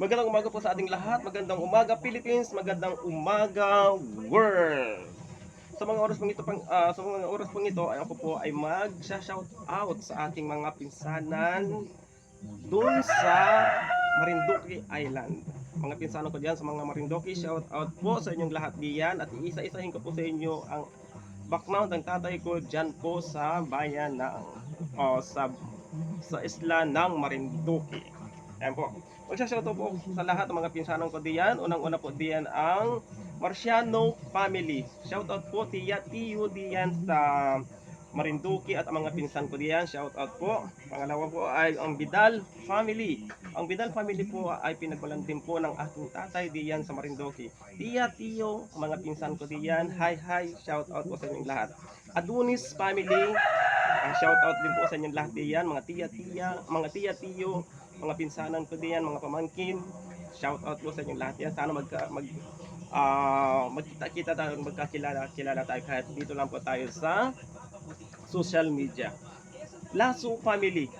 Magandang umaga po sa ating lahat. Magandang umaga Philippines, magandang umaga world. Sa mga oras pong ito pang ah, sa mga oras pong ito ako po ay mag-shout out sa ating mga pinsanan doon sa Marinduque Island. Mga pinsano ko diyan sa mga Marinduque, shout out po sa inyong lahat diyan at iisa-isahin ko po sa inyo ang background ng tatay ko diyan po sa bayan ng o sa sa isla ng Marinduque. Ayan po. Magsashoutout po sa lahat ng mga pinsanan ko diyan. Unang-una po diyan ang Marciano family. Shoutout po tiya Tiyo diyan sa Marinduque at ang mga pinsan ko diyan. Shoutout po. Pangalawa po ay ang Bidal family. Ang Bidal family po ay pinagbalan din po ng aking tatay diyan sa Marinduque. Tiya Tiyo, mga pinsan ko diyan. Hi hi, shoutout po sa inyong lahat. Adonis family, ang shout out din po sa inyong lahat diyan, mga tiya-tiya, mga tiya-tiyo, mga pinsanan ko diyan, mga pamangkin. Shout out po sa inyong lahat yan. Sana magka, mag ah magkita-kita tayo, magkakilala kilala tayo kahit dito lang po tayo sa social media. Lasso family.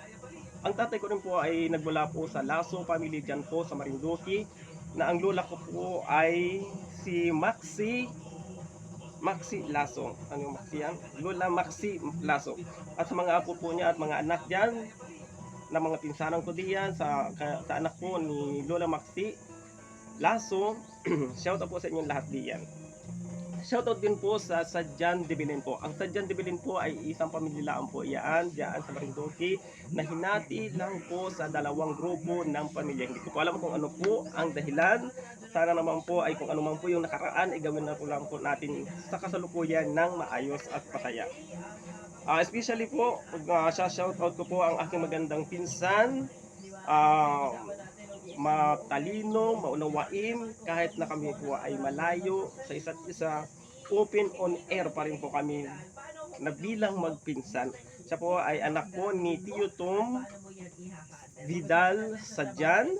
Ang tatay ko rin po ay nagmula po sa Lasso family dyan po sa Marinduque na ang lola ko po ay si Maxi Maxi Lasso. Ano yung Maxi yan? Lola Maxi Lasso. At sa mga apo po niya at mga anak diyan na mga pinsanan ko diyan sa, sa anak po ni Lola Maxi Lasso, shout out po sa inyong lahat diyan. Shout out din po sa Sadyan Debilin po. Ang Sadyan Debilin po ay isang pamilyalaan po iyan diyan sa Marinduque na hinati lang po sa dalawang grupo ng pamilya. Hindi ko po alam kung ano po ang dahilan. Sana naman po ay kung ano man po yung nakaraan ay gawin na po lang po natin sa kasalukuyan ng maayos at pataya. Ah, especially po, uh, shout out ko po ang aking magandang pinsan. Ah, matalino, maunawain, kahit na kami po ay malayo sa isa't isa, open on air pa rin po kami na bilang magpinsan. Siya po ay anak po ni Tio Tom Vidal Sadyan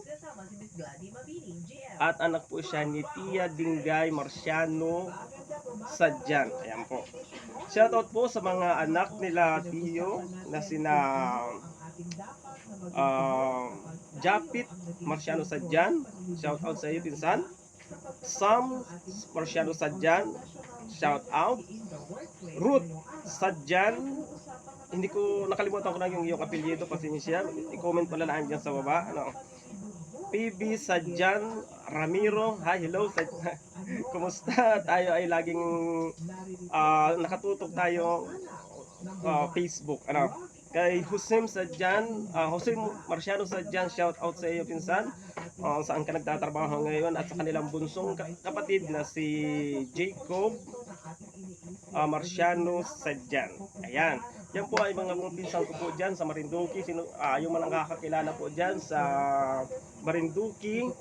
at anak po siya ni Tia Dingay Marciano Sadyan. Ayan po. Shoutout po sa mga anak nila Tio na sina uh, Japit Marciano Sadyan. Shoutout sa iyo, pinsan. Sam Marciano Sadyan. Shout out. Ruth Sadyan. Hindi ko nakalimutan ko na yung iyong apelyido pasensya. I-comment pala lang dyan sa baba. Ano? PB Sadyan Ramiro. Hi, hello. Kumusta? Tayo ay laging ah, nakatutok tayo ah, Facebook. Ano? Kay Hussein Sadyan, uh, Hussein Marciano Sadyan, shout out sa iyo pinsan. Ah, saan ka nagtatrabaho ngayon at sa kanilang bunsong ka- kapatid na si Jacob uh, Marciano Sadyan. Ayan. Yan po ay mga pinsan ko po dyan sa Marinduque. Sino, ah, yung mga nakakakilala po dyan sa Marinduque.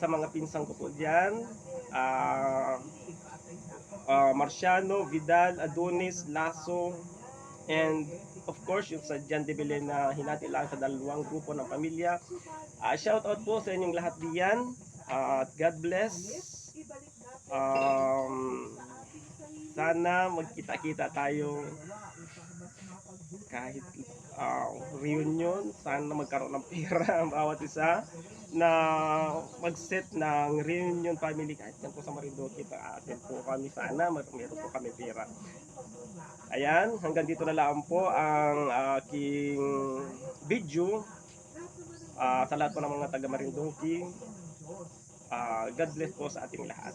Sa mga pinsan ko po dyan. Ah, ah, Marciano, Vidal, Adonis, Lasso, and of course yung sa Jan de Belen na hinati lang sa dalawang grupo ng pamilya. Ah, shout out po sa inyong lahat diyan. Ah, at God bless. Um, sana magkita-kita tayo kahit ah, reunion, sana magkaroon ng pera ang bawat isa na mag-set ng reunion family kahit yan po sa Marinduque pa atin po kami sana meron po kami pera. Ayan, hanggang dito na lang po ang aking video Ah, sa lahat po ng mga taga Marinduque. Ah, God bless po sa ating lahat.